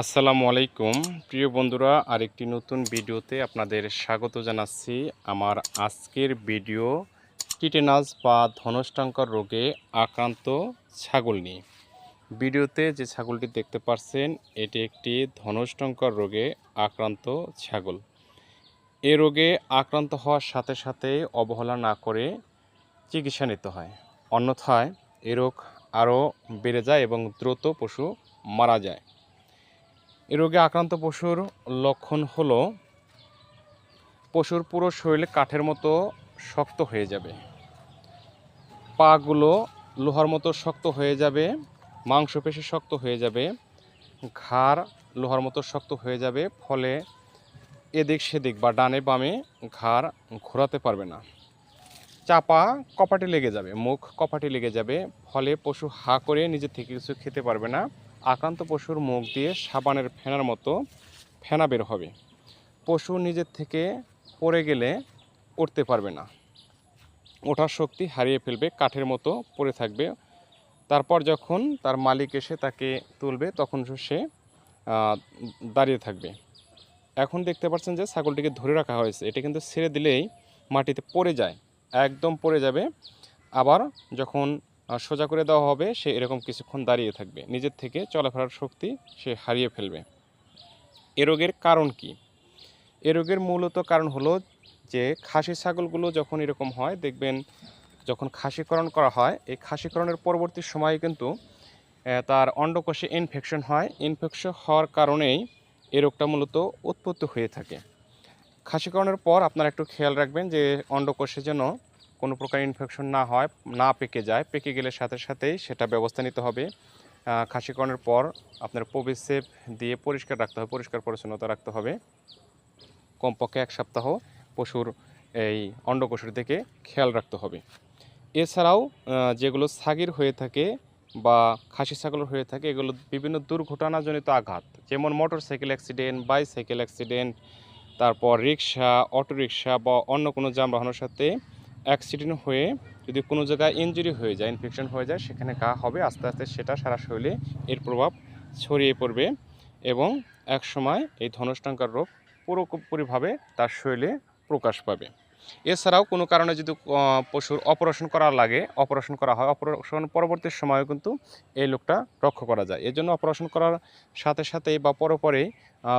আসসালামু আলাইকুম। প্রিয় বন্ধুরা, আরেকটি নতুন ভিডিওতে আপনাদের স্বাগত জানাচ্ছি। আমার আজকের ভিডিও টিটেনাস বা ধনষ্টাঙ্কর রোগে আক্রান্ত ছাগল নিয়ে। ভিডিওতে যে ছাগলটি দেখতে পাচ্ছেন এটি একটি ধনষ্টাঙ্কর রোগে আক্রান্ত ছাগল। এ রোগে আক্রান্ত হওয়ার সাথে সাথে অবহেলা না করে চিকিৎসা নিতে হয়। অন্যথায় এ রোগ আরও বেড়ে যায় এবং দ্রুত পশু মারা যায়। এ রোগে আক্রান্ত পশুর লক্ষণ হলো, পশুর পুরো শরীর কাঠের মতো শক্ত হয়ে যাবে। পাগুলো লোহার মতো শক্ত হয়ে যাবে, মাংসপেশি শক্ত হয়ে যাবে, ঘাড় লোহার মতো শক্ত হয়ে যাবে, ফলে এদিক সেদিক বা ডানে বামে ঘাড় ঘোরাতে পারবে না। চাপা কপাটে লেগে যাবে, মুখ কপাটে লেগে যাবে, ফলে পশু হা করে নিজে থেকে কিছু খেতে পারবে না। আক্রান্ত পশুর মুখ দিয়ে সাবানের ফেনার মতো ফেনা বের হবে। পশু নিজের থেকে পড়ে গেলে উঠতে পারবে না। ওঠার শক্তি হারিয়ে ফেলবে, কাঠের মতো পড়ে থাকবে। তারপর যখন তার মালিক এসে তাকে তুলবে, তখন সে দাঁড়িয়ে থাকবে। এখন দেখতে পাচ্ছেন যে ছাগলটিকে ধরে রাখা হয়েছে। এটা কিন্তু ছেড়ে দিলেই মাটিতে পড়ে যায়, একদম পড়ে যাবে। আবার যখন সোজা করে দেওয়া হবে, সে এরকম কিছুক্ষণ দাঁড়িয়ে থাকবে। নিজের থেকে চলাফেরার শক্তি সে হারিয়ে ফেলবে। এ রোগের কারণ কি? এ রোগের মূলত কারণ হলো যে, খাসি ছাগলগুলো যখন এরকম হয়, দেখবেন যখন খাসিকরণ করা হয়, এই খাসিকরণের পরবর্তী সময়ে কিন্তু তার অন্ডকোষে ইনফেকশন হয়। ইনফেকশন হওয়ার কারণেই এ রোগটা মূলত উৎপত্তি হয়ে থাকে। খাসিকরণের পর আপনারা একটু খেয়াল রাখবেন যে, অন্ডকোষে যেন কোনো প্রকার ইনফেকশন না হয়, না পেকে যায়, পেকে গেলে সাথে সাথেই সেটা ব্যবস্থা নিতে হবে। খাসিকরণের পর আপনার প্রবেশেপ দিয়ে পরিষ্কার রাখতে হবে, পরিষ্কার পরিচ্ছন্নতা রাখতে হবে। কমপক্ষে এক সপ্তাহ পশুর এই অন্ডকোষের দিকে খেয়াল রাখতে হবে। এছাড়াও যেগুলো সাগির হয়ে থাকে বা খাসি ছাগল হয়ে থাকে, এগুলো বিভিন্ন দুর্ঘটনাজনিত আঘাত, যেমন motor cycle accident bicycle accident তারপর রিক্সা অটোরিকশা বা অন্য কোনো যানবাহনের সাথে অ্যাক্সিডেন্ট হয়ে যদি কোনো জায়গায় ইনজুরি হয়ে যায় ইনফেকশন হয়ে যায়, সেখানে ঘা হবে, আস্তে আস্তে সেটা সারা শরীরে এর প্রভাব ছড়িয়ে পড়বে এবং এক সময় এই ধনুষ্টঙ্কার রোগ পুরোপুরিভাবে তার শরীরে প্রকাশ পাবে। এছাড়াও কোনো কারণে যদি পশুর অপারেশন করা লাগে অপারেশন করা হয় অপারেশন পরবর্তী সময়েও কিন্তু এই লোকটা রক্ষা করা যায়। এজন্য অপারেশন করার সাথে সাথে বা পরে পরেই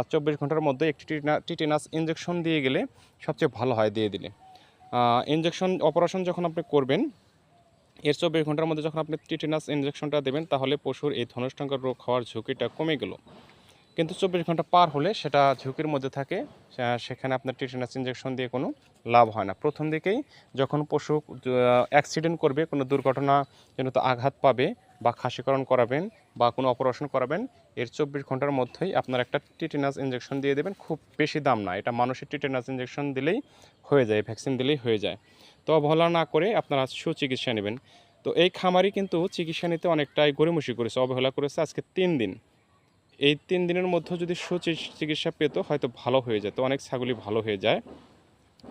চব্বিশ ঘণ্টার মধ্যে একটি টিটেনা- টিটেনাস ইঞ্জেকশন দিয়ে গেলে সবচেয়ে ভালো হয় দিয়ে দিলে। ইঞ্জেকশন অপারেশন যখন আপনি করবেন, এর চব্বিশ ঘণ্টার মধ্যে যখন আপনি টিটেনাস ইঞ্জেকশনটা দেবেন, তাহলে পশুর এই ধনুষ্টঙ্কার রোগ হওয়ার ঝুঁকিটা কমে গেল। কিন্তু চব্বিশ ঘণ্টা পার হলে সেটা ঝুঁকির মধ্যে থাকে সেখানে আপনার টিটেনাস ইঞ্জেকশন দিয়ে কোনো লাভ হয় না। প্রথম দিকেই যখন পশু অ্যাক্সিডেন্ট করবে, কোনো দুর্ঘটনা জনিত আঘাত পাবে বা খাসিকরণ করাবেন বা কোনো অপারেশন করাবেন, এর চব্বিশ ঘণ্টার মধ্যেই আপনার একটা টিটেনাস ইঞ্জেকশন দিয়ে দেবেন। খুব বেশি দাম না, এটা মানুষের টিটেনাস ইঞ্জেকশন দিলেই হয়ে যায় ভ্যাকসিন দিলেই হয়ে যায়। তো অবহেলা না করে আপনারা সুচিকিৎসা নেবেন। তো এই খামারি কিন্তু চিকিৎসা নিতে অনেকটাই গড়িমসি করেছে, অবহেলা করেছে আজকে তিন দিন। এই তিন দিনের মধ্যে যদি সুচিকিৎসা পেত, হয়তো ভালো হয়ে যেত, অনেক ছাগলই ভালো হয়ে যায়।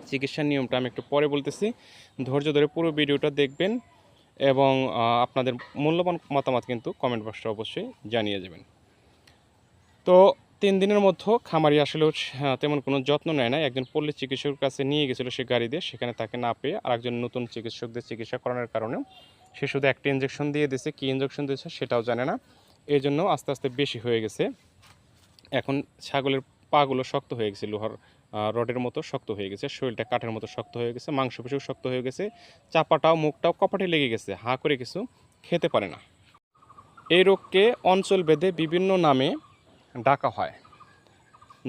চিকিৎসার নিয়মটা আমি একটু পরে বলতেছি। ধৈর্য ধরে পুরো ভিডিওটা দেখবেন। এবং আপনাদের মূল্যবান মতামত কিন্তু কমেন্ট বক্সে অবশ্যই জানিয়ে যাবেন। তো তিন দিনের মধ্যে খামারি আসলেও তেমন কোনো যত্ন নেয় না একজন পল্লী চিকিৎসকের কাছে নিয়ে গেছিল সে গাড়ি দিয়ে, সেখানে তাকে না পেয়ে আরেকজন নতুন চিকিৎসকদের চিকিৎসা করানোর কারণে সে শুধু একটা ইঞ্জেকশন দিয়ে দিয়েছে। কী ইঞ্জেকশন দিয়েছে সেটাও জানে না। এই জন্য আস্তে আস্তে বেশি হয়ে গেছে। এখন ছাগলের পাগুলো শক্ত হয়ে গেছে, লোহার রডের মতো শক্ত হয়ে গেছে, শরীরটা কাঠের মতো শক্ত হয়ে গেছে, মাংসপেশিও শক্ত হয়ে গেছে, চাপাটাও, মুখটাও কপাটে লেগে গেছে, হা করে কিছু খেতে পারে না। এই রোগকে অঞ্চল ভেদে বিভিন্ন নামে ডাকা হয়।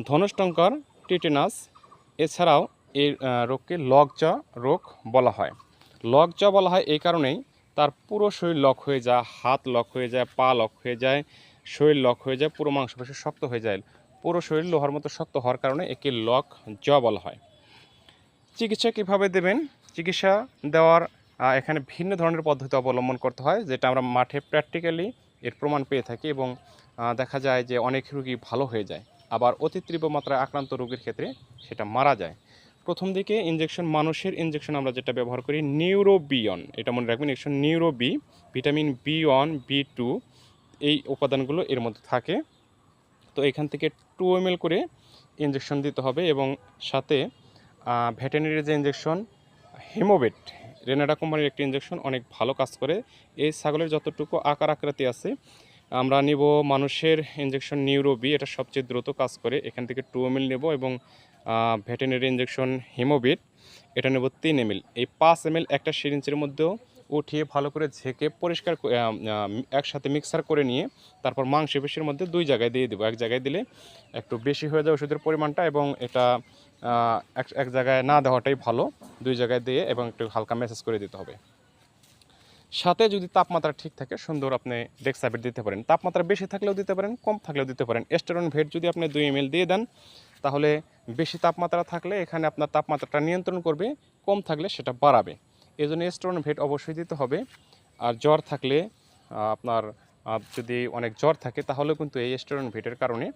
ধনুষ্টঙ্কর, টিটেনাস, এছাড়াও এই রোগকে লগজা রোগ বলা হয়। লগজা বলা হয় এই কারণেই তার পুরো শরীর লক হয়ে যায়, হাত লক হয়ে যায়, পা লক হয়ে যায়, শরীর লক হয়ে যায়, পুরো মাংসপেশি শক্ত হয়ে যায়। পুরো শরীর লোহার মতো শক্ত হওয়ার কারণে একে লক জ বলা হয়। চিকিৎসা কীভাবে দেবেন, চিকিৎসা দেওয়ার এখানে ভিন্ন ধরনের পদ্ধতি অবলম্বন করতে হয়, যেটা আমরা মাঠে প্র্যাকটিক্যালি এর প্রমাণ পেয়ে থাকি এবং দেখা যায় যে অনেক রুগী ভালো হয়ে যায়, আবার অতি তীব্র মাত্রায় আক্রান্ত রোগীর ক্ষেত্রে সেটা মারা যায়। প্রথম দিকে ইনজেকশন মানুষের ইনজেকশন আমরা যেটা ব্যবহার করি নিউরোবিয়ন এটা মনে রাখবেন injection neuro B vitamin B one B two এই উপাদানগুলো এর মধ্যে থাকে। তো এখান থেকে টু এম করে ইঞ্জেকশন দিতে হবে এবং সাথে ভেটেরিনারি যে ইঞ্জেকশন হেমোবেট রেনাডা কোম্পানির একটি ইঞ্জেকশন অনেক ভালো কাজ করে। এই ছাগলের যতটুকু আকার আকৃতি আছে, আমরা নিব মানুষের ইঞ্জেকশন নিউরোবি এটা সবচেয়ে দ্রুত কাজ করে। এখান থেকে টু এম নেব এবং ভেটেরিনারি ইঞ্জেকশন হিমোবিট এটা নেব তিন এম এই পাঁচ এম একটা সিরিঞ্জের মধ্যেও উঠিয়ে ভালো করে ঝেঁকে পরিষ্কার একসাথে মিক্সার করে নিয়ে তারপর মাংসপেশির মধ্যে দুই জায়গায় দিয়ে দেবো। এক জায়গায় দিলে একটু বেশি হয়ে যায় ওষুধের পরিমাণটা এবং এটা এক এক জায়গায় না দেওয়াটাই ভালো। দুই জায়গায় দিয়ে এবং একটু হালকা মেসেজ করে দিতে হবে। সাথে যদি তাপমাত্রা ঠিক থাকে, সুন্দর আপনি ডেক্সাবিট দিতে পারেন। তাপমাত্রা বেশি থাকলেও দিতে পারেন, কম থাকলেও দিতে পারেন। এস্টেরন ভেট যদি আপনি দুই এম দিয়ে দেন, তাহলে বেশি তাপমাত্রা থাকলে এখানে আপনার তাপমাত্রাটা নিয়ন্ত্রণ করবে, কম থাকলে সেটা বাড়াবে। এই জন্য এস্টেরন ভেট অবশ্যই দিতে হবে। আর জ্বর থাকলে আপনার যদি অনেক জ্বর থাকে, তাহলেও কিন্তু এই এস্টেরন ভেটের কারণে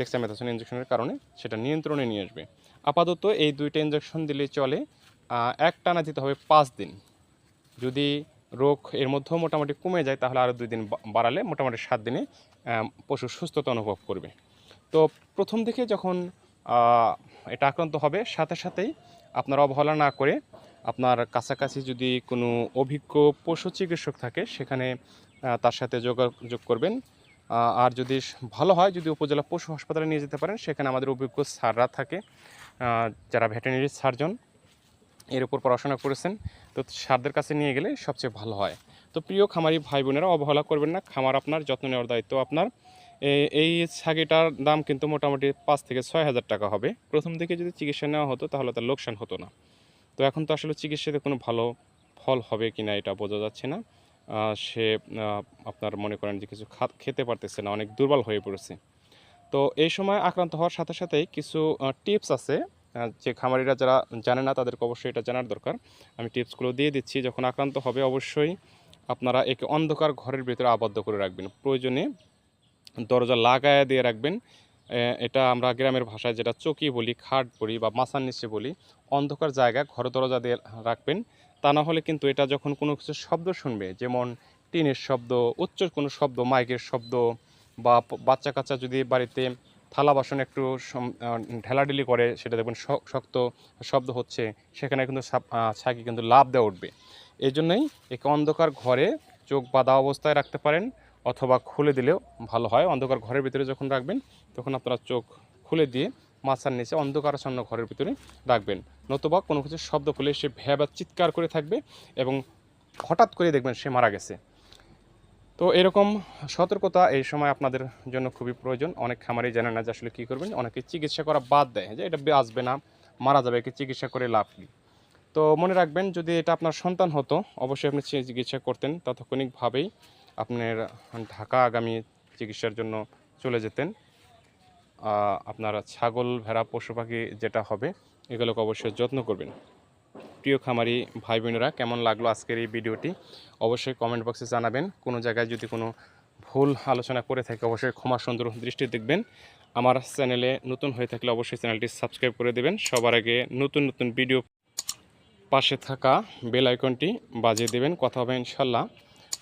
ডেক্সামেথাসন ইঞ্জেকশনের কারণে সেটা নিয়ন্ত্রণে নিয়ে আসবে। আপাতত এই দুইটা ইঞ্জেকশন দিলে চলে এক টানা দিতে হবে পাঁচ দিন। যদি রোগ এর মধ্যেও মোটামুটি কমে যায়, তাহলে আরও দুই দিন বাড়ালে মোটামুটি সাত দিনে পশু সুস্থতা অনুভব করবে। তো প্রথম দিকে যখন এটা আক্রান্ত হবে, সাথে সাথেই আপনার অবহেলা না করে আপনার কাছাকাছি যদি কোনো অভিজ্ঞ পশু চিকিৎসক থাকে, সেখানে তার সাথে যোগাযোগ করবেন। আর যদি ভালো হয়, যদি উপজেলা পশু হাসপাতালে নিয়ে যেতে পারেন, সেখানে আমাদের অভিজ্ঞ স্যাররা থাকে যারা ভেটেরিনারি সার্জন, এর উপর পড়াশোনা করেছেন। তো সারদের কাছে নিয়ে গেলে সবচেয়ে ভালো হয়। তো প্রিয় খামারি ভাই বোনেরা অবহেলা করবেন না, খামার আপনার, যত্ন নেওয়ার দায়িত্ব আপনার। এই ছাগিটার দাম কিন্তু মোটামুটি পাঁচ থেকে ছয় হাজার টাকা হবে। প্রথম দিকে যদি চিকিৎসা নেওয়া হতো, তাহলে তার লোকসান হতো না। তো এখন তো আসলে চিকিৎসাতে কোনো ভালো ফল হবে কি না এটা বোঝা যাচ্ছে না। সে আপনার মনে করেন যে কিছু খেতে পারতেছে না, অনেক দুর্বল হয়ে পড়েছে। তো এই সময় আক্রান্ত হওয়ার সাথে সাথেই কিছু টিপস আছে যে খামারিরা যারা জানে না তাদেরকে অবশ্যই এটা জানার দরকার। আমি টিপসগুলো দিয়ে দিচ্ছি, যখন আক্রান্ত হবে অবশ্যই আপনারা একে অন্ধকার ঘরের ভিতরে আবদ্ধ করে রাখবেন। প্রয়োজনে দরজা লাগায় দিয়ে রাখবেন। এটা আমরা গ্রামের ভাষায় যেটা চকি বলি, খাট বলি বা মাছার নিচে বলি অন্ধকার জায়গা, ঘর দরজা দিয়ে রাখবেন। তা না হলে কিন্তু এটা যখন কোনো কিছু শব্দ শুনবে, যেমন টিনের শব্দ উচ্চ কোনো শব্দ, মাইকের শব্দ, বা বাচ্চা কাচ্চা যদি বাড়িতে থালা বাসন একটু ঢেলাঢেলি করে, সেটা দেখবেন শক্ত শব্দ হচ্ছে, সেখানে কিন্তু ছাগি কিন্তু লাভ দেওয়া উঠবে। এই জন্যই একে অন্ধকার ঘরে চোখ বাঁধা অবস্থায় রাখতে পারেন, অথবা খুলে দিলেও ভালো হয়। অন্ধকার ঘরের ভিতরে যখন রাখবেন, তখন আপনারা চোখ খুলে দিয়ে মাছার নিচে অন্ধকারাচ্ছন্ন ঘরের ভিতরে রাখবেন। নতুবা কোনো কিছু শব্দ করলে সে ভ্যাবা চিৎকার করে থাকবে এবং হঠাৎ করে দেখবেন সে মারা গেছে। তো এরকম সতর্কতা এই সময় আপনাদের জন্য খুবই প্রয়োজন। অনেক খামারি জানে না যে আসলে কী করবেন। অনেকে চিকিৎসা করা বাদ দেয়। যে এটা আসবে না, মারা যাবে, একে চিকিৎসা করে লাভ কী? তো মনে রাখবেন, যদি এটা আপনার সন্তান হতো, অবশ্যই আপনি চিকিৎসা করতেন। তাৎক্ষণিকভাবেই আপনার ঢাকা আগামী চিকিৎসার জন্য চলে যেতেন। আপনার ছাগল, ভেড়া, পশু পাখি যেটা হবে, এগুলোকে অবশ্যই যত্ন করবেন। প্রিয় খামারি ভাই বোনেরা কেমন লাগল আজকের এই ভিডিওটি? অবশ্যই কমেন্ট বক্সে জানাবেন। কোনো জায়গায় যদি কোনো ভুল আলোচনা করে থাকে, অবশ্যই ক্ষমা সুন্দর দৃষ্টি দেখবেন। আমার চ্যানেলে নতুন হয়ে থাকলে অবশ্যই চ্যানেলটি সাবস্ক্রাইব করে দেবেন। সবার আগে নতুন নতুন ভিডিও পাশে থাকা বেল আইকনটি বাজিয়ে দেবেন। কথা হবে ইনশাল্লাহ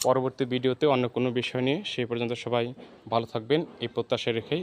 পরবর্তী ভিডিওতে অন্য কোনো বিষয় নিয়ে, সেই পর্যন্ত সবাই ভালো থাকবেন। এই প্রত্যাশা রেখেই